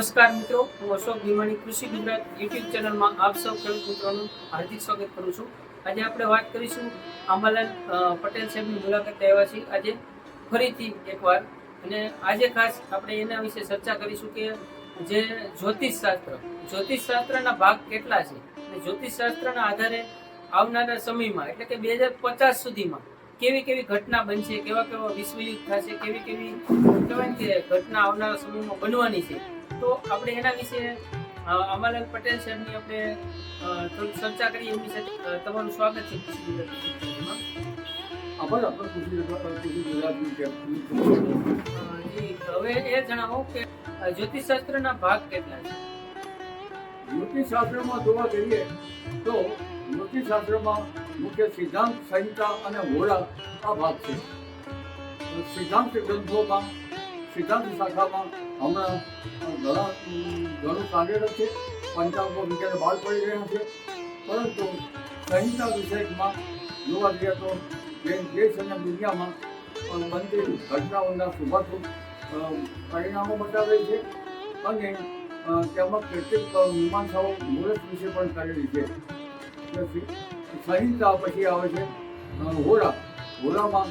નમસ્કાર મિત્રો, હું અશોક ભીમાણી કૃષિ ગુજરાત યુટ્યુબ ચેનલમાં આપ સૌ ખેડૂત મિત્રોનું હાર્દિક સ્વાગત કરું છું. આજે આપણે વાત કરીશું આંબાલાલ પટેલ સાહેબની મુલાકાત આવ્યા છીએ. આજે ફરીથી એકવાર અને આજે ખાસ આપણે એના વિશે ચર્ચા કરીશું કે જે જ્યોતિષ શાસ્ત્ર જ્યોતિષ શાસ્ત્રના ભાગ કેટલા છે અને જ્યોતિષ શાસ્ત્રના આધારે આવનારા સમયમાં, એટલે કે બે હજાર પચાસ સુધીમાં કેવી કેવી ઘટના બનશે, કેવા કેવા વિશ્વયુદ્ધ થશે, કેવી કેવી કહેવાય કે ઘટના આવનારા સમયમાં બનવાની છે તો આપણે એના વિશે અમરલાલ પટેલ સાહેબની આપણે ચર્ચા કરીએ એમની સાથે તમારું સ્વાગત છે કૃષિ આભાર આપણો કૃષિ કૃષિ ગુજરાતની ટેપ- અ, જી હવે એ જણાવો કે જ્યોતિષશાસ્ત્રના ભાગ કેટલા છે? જોવા જઈએ તો જ્યોતિષશાસ્ત્રમાં મુખ્ય સિદ્ધાંત સંહિતા અને હોરા આ ભાગ છે. સિદ્ધાંત ગ્રંથોમાં સિદ્ધાંત શાખામાં હમણાં ઘણા ઘણું કાર્યરત છે પંચાંગમાં વિચાર બહાર પડી રહ્યા છે. પરંતુ સંહિતા વિષયમાં જોવા જઈએ તો દેશ અને દુનિયામાં પણ બનતી ઘટનાઓના શુભાશુભ પરિણામો બતાવે છે અને તેમાં કેટલીક મીમાંસાઓ મુહૂર્ત વિશે પણ કરેલી છે. સંહિતા પછી આવે છે હોરા. હોરામાં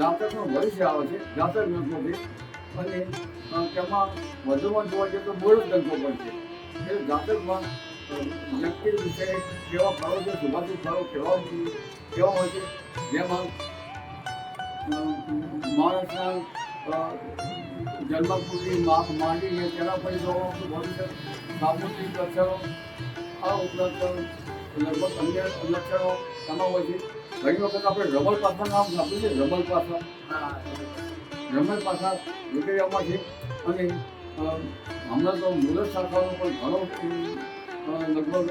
જાતકનો ભવિષ્ય આવે છે, જાતક છે. અને તેમાં વધુમાં જોવા જઈએ તો મુહૂર્ત ધંધો પણ છે. એ જાતકમાં વ્યક્તિ વિશે કેવા ફળો છે શુભાશુભ ફળો કેવા કેવા હોય છે, જેમાં માણસના માપ માંડીને તેના પછી જોવાનું ભવિષ્ય સામુદ્રિક લક્ષણો, આ ઉપરાંત લગભગ અન્ય લક્ષણો તેમાં હોય છે. ઘણી વખત આપણે રબલ પાસા નામ આપ્યું છે રબર પાછા રમત પાછા વિક્રિયામાં છે અને હમણાં તો મુલત શાખાનો પણ ઘણો લગભગ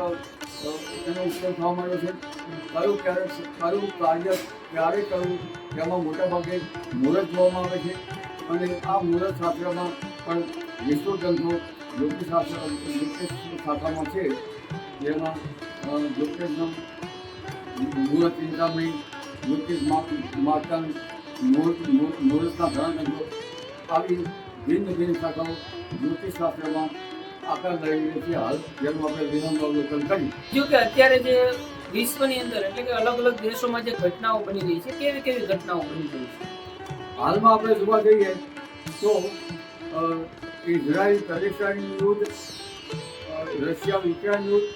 એનો ઉપયોગ થવા માંડ્યો છે. કયું ક્યારે, કયું કાર્ય ક્યારે કરવું, તેમાં મોટાભાગે મુહૂર્ત જોવામાં આવે છે. અને આ મુહૂર્ત શાસ્ત્રમાં પણ વિષ્ણુ ગ્રંથો જ્યોતિષ શાખામાં છે. જેમાં જ્યોતિષનો મુહૂર્ત ચિંતામણી જ્યોતિષ માર્તંડ મુહૂર્તના ઘણા ગ્રંથો આવી ભિન્ન ભિન્ન શાખાઓ જ્યોતિષશાસ્ત્રમાં આકાર રહી છે. હાલ જેનું આપણે વિનમ્ર અવલોકન કરી જો કે અત્યારે જે વિશ્વની અંદર એટલે કે અલગ અલગ દેશોમાં જે ઘટનાઓ બની રહી છે કેવી કેવી ઘટનાઓ બની રહી છે? હાલમાં આપણે જોવા જઈએ તો ઇઝરાયલ પેલેસ્ટાઈન યુદ્ધ રશિયા યુક્રેન યુદ્ધ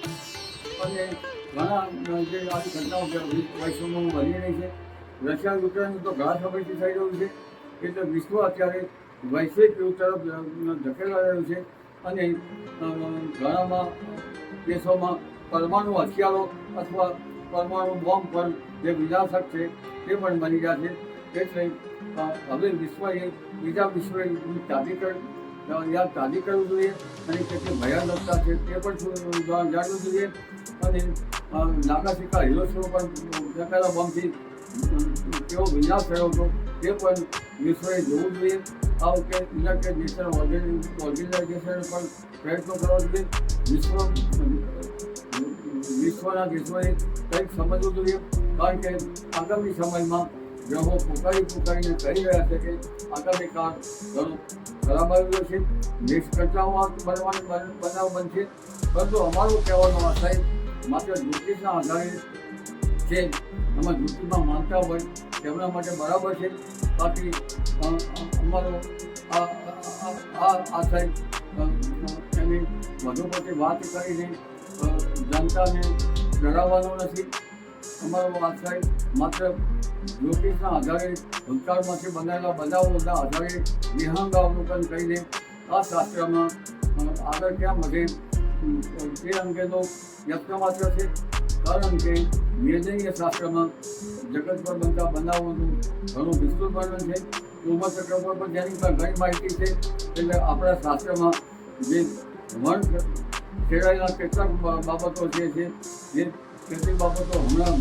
અને ઘણા જે આવી ઘટનાઓ વૈશ્વમાં બની રહી છે. રશિયા યુક્રેન તો ઘણા સમયથી થઈ રહ્યું છે. એટલે વિશ્વ અત્યારે વૈશ્વિક યુગ તરફ ધકેલા રહ્યું છે. અને ઘણામાં દેશોમાં પરમાણુ હથિયારો અથવા પરમાણુ બોમ્બ પણ જે વિનાશક છે, તે પણ બની ગયા છે. એટલે હવે વિશ્વએ બીજા વિશ્વની તાજી યાદ તાજી કરવું જોઈએ અને કેટલી ભયાનકતા છે તે પણ જાણવું જોઈએ. અને નાગાસિકા હિરોશીમા પણ બોમ્બથી કેવો વિનાશ થયો હતો, તે પણ વિશ્વએ જોવું જોઈએ. આ વખતે યુનાઇટેડ ઓર્ગેનાઇઝેશન પણ પ્રયત્નો કરવા જોઈએ. વિશ્વ વિશ્વના દેશોએ કંઈક સમજવું જોઈએ, કારણ કે આગામી સમયમાં ગ્રહો પોકારી પોકારીને કહી રહ્યા છે કે આગામી કાળ ઘણો ખરાબ આવી રહ્યો છે દેશ કરતાઓ બનવાનું બન- બનાવ બનશે. પરંતુ અમારું કહેવાનો સાહેબ માત્ર જ્યોતિષના આધારે છે. એમાં જ્યોતિષમાં માનતા હોય તેમના માટે બરાબર છે. બાકી અમારો આ આ- આ અ, એની વધુ પડતી વાત કરીને જનતાને ડરાવવાનો નથી. અમારો આશય માત્ર જ્યોતિષના આધારે ભૂતકાળમાંથી બનાવેલા બનાવોના આધારે વિહંગ અવલોકન કરીને આ શાસ્ત્રમાં આગળ ક્યાં વધે તે અંગેનો યત્ન માત્ર છે. કારણ કે વેદનીય શાસ્ત્રમાં જગત પર બનતા બનાવોનું ઘણું વિસ્તૃત વર્ણન છે. ઉમર ચક્ર પર પણ જેની પણ ઘણી માહિતી છે, એટલે આપણા શાસ્ત્રમાં જે વર્ણ ખેડાયેલા કેટલાક બાબતો જે છે, જે કેટલીક બાબતો હમણાં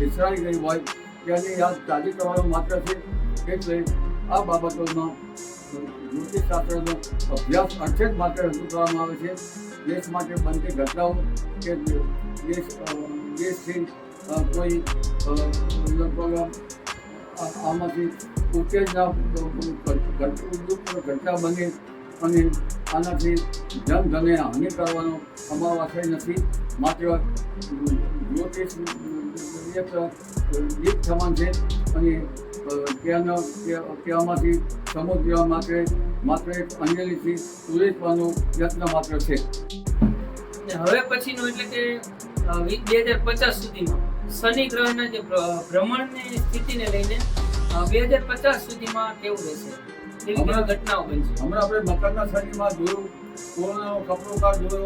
વિસરાઈ ગઈ હોય ત્યાંની યાદ તાજી કરવાનું માત્ર છે, એટલે આ બાબતોમાં જ્યોતિષશાસ્ત્રનો અભ્યાસ અર્થે જ માત્ર રજૂ કરવામાં આવે છે. દેશ માટે બનતી ઘટનાઓ કે અ, કોઈ લગભગ આમાંથી ઉત્તેજના ઘટના બને અને આનાથી જનધનને હાનિ કરવાનો અમારો આશય નથી. માત્ર જ્યોતિષ એક દીપ સમાન છે અને ત્યાંનો ત્યાં- ત્યાંમાંથી સમુદ્ર માટે માત્ર એક અંજલિથી ઉરેચવાનો યત્ન માત્ર છે. હવે પછીનું એટલે કે બે હજાર પચાસ સુધીમાં. શનિ ગ્રહના જે ભ્ર- ભ્રમણની સ્થિતિને લઈને બે હજાર પચાસ સુધીમાં કેવું રહેશે? એવી ઘટનાઓ બનશે હમણાં આપણે મકરના શનિમાં જોયું કોરોનાનો કપડોકાર જોયો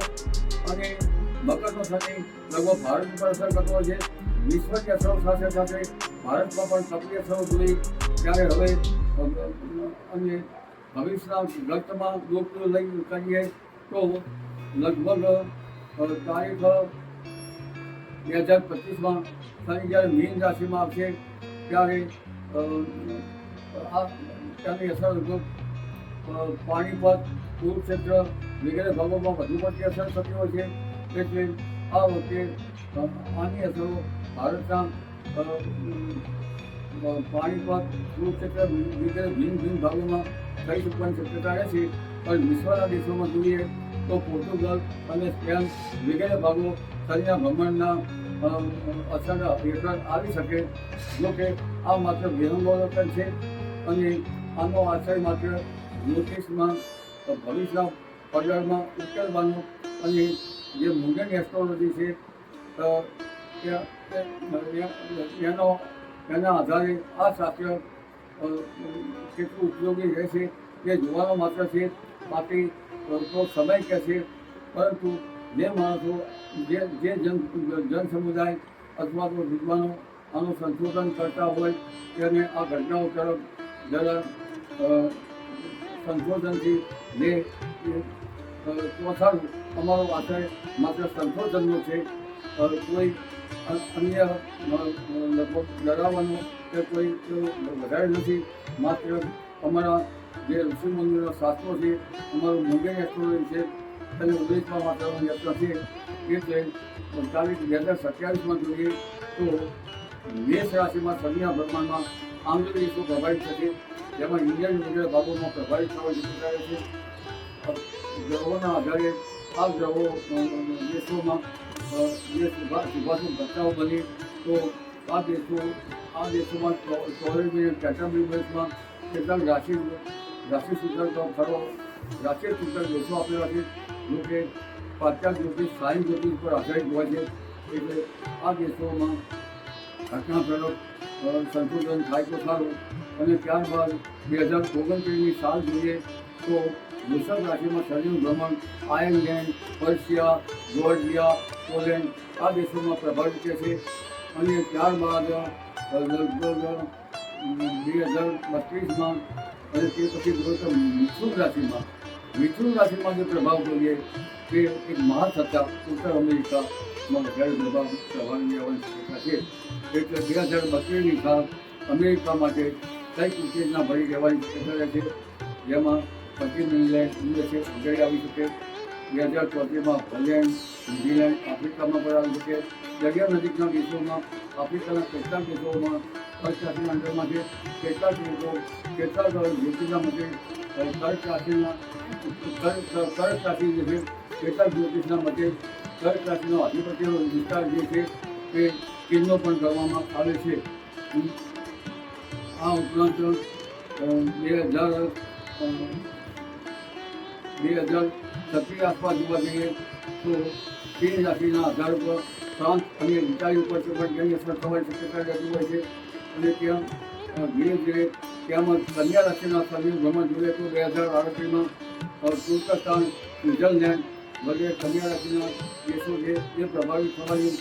અને મકરનો શનિ લગભગ ભારત ઉપર અસર કરતો છે. વિશ્વની અસરો સાથે સાથે ભારતમાં પણ સક્રિય અસરો જોઈ ત્યારે હવે અને ભવિષ્યના ગતમાં લોકપ્રિય લઈ કરીએ તો લગભગ તારીખ બે હજાર પચીસમાં શનિ જ્યારે મીન રાશિમાં આવશે, ત્યારે આ, ત્યાંની અસર પાણીપત, કુરુક્ષેત્ર વગેરે ભાગોમાં વધુ પડતી અસર થતી હોય છે. એટલે આ વખતે આની અસરો ભારતના પાણીપત, કુરુક્ષેત્ર વગેરે ભિન્ન ભિન્ન ભાગોમાં થઈ શકવાની શક્યતા રહે છે. પણ વિશ્વના દેશોમાં જોઈએ તો પોર્ટુગલ અને સ્પેન વગેરે ભાગો શનિના ભ્રમણના અસર હેઠળ આવી શકે. જો કે આ માત્ર વિહંગાવલોકન છે અને આનો આશય માત્ર જ્યોતિષમાં ભવિષ્ય પરિવારમાં ઉકેલવાનો અને જે મુંડન એસ્ટ્રોલોજી છે એનો એના આધારે આ શાસ્ત્ર કેટલું ઉપયોગી રહેશે તે જોવાનો માત્ર છે. બાકી તો સમય કહે છે. પરંતુ જે માણસો જે જે જન સમુદાય અથવા તો વિદ્વાનો આનું સંશોધન કરતા હોય, તેને આ ઘટનાઓ તરફ જરા સંશોધનથી જે સારું. અમારો આશય માત્ર સંશોધનનો છે કોઈ અન્ય લગભગ ડરાવવાનો કે કોઈ વધારે નથી. માત્ર અમારા જે ઋષિમુનિઓના શાસ્ત્રો છે, અમારું મુંડન એસ્ટ્રોલોજી છે તેને ઉલ્લેખવા માટે યત્ન છે. એટલે પંચાલીસ બે હજાર સત્યાવીસમાં જોઈએ તો મેષ રાશિમાં શનિના ભગવાનમાં આંધ્ર દેશો પ્રભાવિત થશે? જેમાં ઇન્ડિયન વગેરે બાબતમાં પ્રભાવિત થવા રહે છે. ગ્રહોના આધારે આ ગ્રહો દેશોમાં જે શુભા ઘટનાઓ બની. તો આ દેશો, આ દેશોમાં ચોવીસ કેટેગરી બેઝમાં કેટલાક રાશિ રાશિ સૂચક ખરો રાશિ સૂચક દેશો આપેલા છે. જો કે પાશ્ચાત્ય જ્યોતિષ સાયન્સ જ્યોતિષ પર આધારિત હોય છે. એટલે આ દેશોમાં ઘટના તરફ અ, સંશોધન થાય તો સારું. અને ત્યારબાદ બે હજાર ઓગણત્રીસની સાલ જોઈએ તો વૃષભ રાશિમાં શનિનું ભ્રમણ આયર્લેન્ડ પર્શિયા જોર્જિયા પોલેન્ડ આ દેશોમાં પ્રભાવિત છે. અને ત્યારબાદ લગભગ બે હજાર બત્રીસમાં અને તે પછી મિથુન રાશિમાં મિથુન રાશિમાં જે પ્રભાવ જોઈએ તે એક મહાસત્તા ઉત્તર અમેરિકામાં વધારે પ્રભાવ પ્રભાવી શક્યતા છે. એટલે બે હજાર બત્રીસની સાલ અમેરિકા માટે કંઈક ઉત્તેજના ભરી રહેવાની શક્યતા છે. જેમાં પશ્ચિમ ઇંગ્લેન્ડ યુએસએ વગેરે આવી શકે. બે હજાર ચોત્રીસમાં હોલેન્ડ ન્યુઝીલેન્ડ આફ્રિકામાં પણ આવી શકે. દરિયા નજીકના દેશોમાં આફ્રિકાના કેટલાક દેશોમાં રાશિના અંદરમાં છે. કેટલાક દેશો કેટલાક મતે અ, કર્ક રાશિના કર્ક રાશિ જે છે કેટલાક જ્યોતિષના મતે જે છે તે પણ કરવામાં આવે છે આ ઉપરાંત બે હજાર બે હજાર છત્રીસ આસપાસ જોવા જઈએ તો આધાર પર ફ્રાન્સ અને વિચારી ઉપર પણ તેની અસર થવાની શક્યતા હોય છે અને ત્યાં ધીરે ધીરે ત્યાંમાં કન્યા રાશિના શનિનું ભ્રમણ જોઈએ બે હજાર આડત્રીસમાં તુર્કસ્તાન સ્વિટ્ઝરલેન્ડ વગેરે કન્યા રાશિના દેશો છે જે પ્રભાવિત થવાની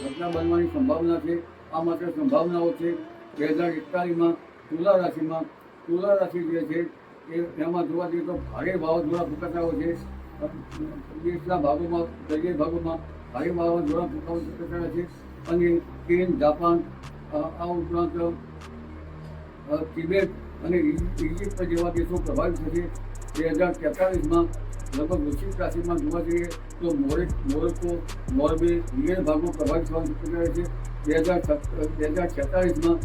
ઘટના બનવાની સંભાવના છે. આ માત્ર સંભાવનાઓ છે. બે હજાર એકતાલીસમાં તુલા રાશિમાં, તુલા રાશિ જે છે, એ એમાં જોવા જઈએ તો ભારે વાવાઝોડા ફૂંકાતા હોય છે. દેશના ભાગોમાં, દરિયાઈ ભાગોમાં ભારે વાવાઝોડા ફૂંકાવાની શક્યતા છે. અને ચીન, જાપાન આ ઉપરાંત તિબેટ અને ઇજિપ્ત જેવા દેશો પ્રભાવિત થશે બે હજાર તેતાલીસમાં લગભગ વૃશ્ચિક રાશિમાં જોવા જઈએ તો મોરે, મોરક્કો, મોરબે વગેરે ભાગો પ્રભાવિત થવાની શક્યતા છે. બે હજાર બે હજાર છેતાલીસમાં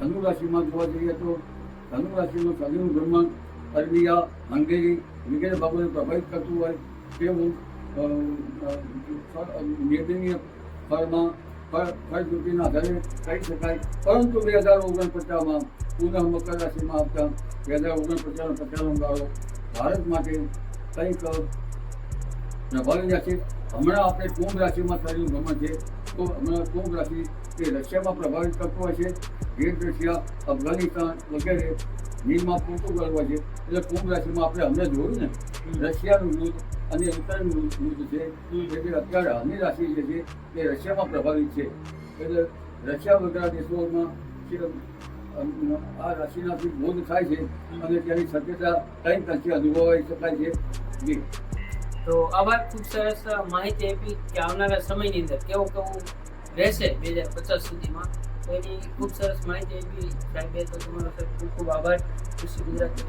ધનુ રાશિમાં જોવા જઈએ તો ધનુ રાશિનું શનિનું ભ્રમણ અરબિયા, હંગેરી વગેરે ભાગોને પ્રભાવિત કરતું હોય તેવું નિર્દયનીય ફળમાં ફળ ફળદ્રુપીના આધારે કહી શકાય. પરંતુ બે હજાર ઓગણપચાસમાં પુનઃ મકર રાશિમાં આવતા બે હજાર ઓગણપચાસનો પચાસનો ગાળો ભારત માટે કંઈક પ્રભાવી રાશિ હમણાં આપણે કુંભ રાશિમાં થયેલું ભ્રમણ છે, તો હમણાં કુંભ રાશિ એ રશિયામાં પ્રભાવિત કરતું હોય છે. ગ્રેટ રશિયા અફઘાનિસ્તાન વગેરે નીરમાં પોર્ટુગલ હોય છે. એટલે કુંભ રાશિમાં આપણે હમણાં જોયું ને રશિયાનું યુદ્ધ અને યુક્રેનનું યુદ્ધ છે. એટલે અત્યારે હાલની રાશિ જે છે એ રશિયામાં પ્રભાવિત છે. એટલે રશિયા વગેરે દેશોમાં આ રાશિનાથી બોધ થાય છે અને તેની શક્યતા કઈ અંશે અનુભવાઈ શકાય છે. જી. તો આભાર ખૂબ સરસ માહિતી આપી કે આવનારા સમયની અંદર કેવું કેવું રહેશે બે હજાર પચાસ સુધીમાં? એની ખૂબ સરસ માહિતી આપી સાહેબે તો તમારો સાહેબ ખૂબ ખૂબ આભાર કૃષિ ગુજરાત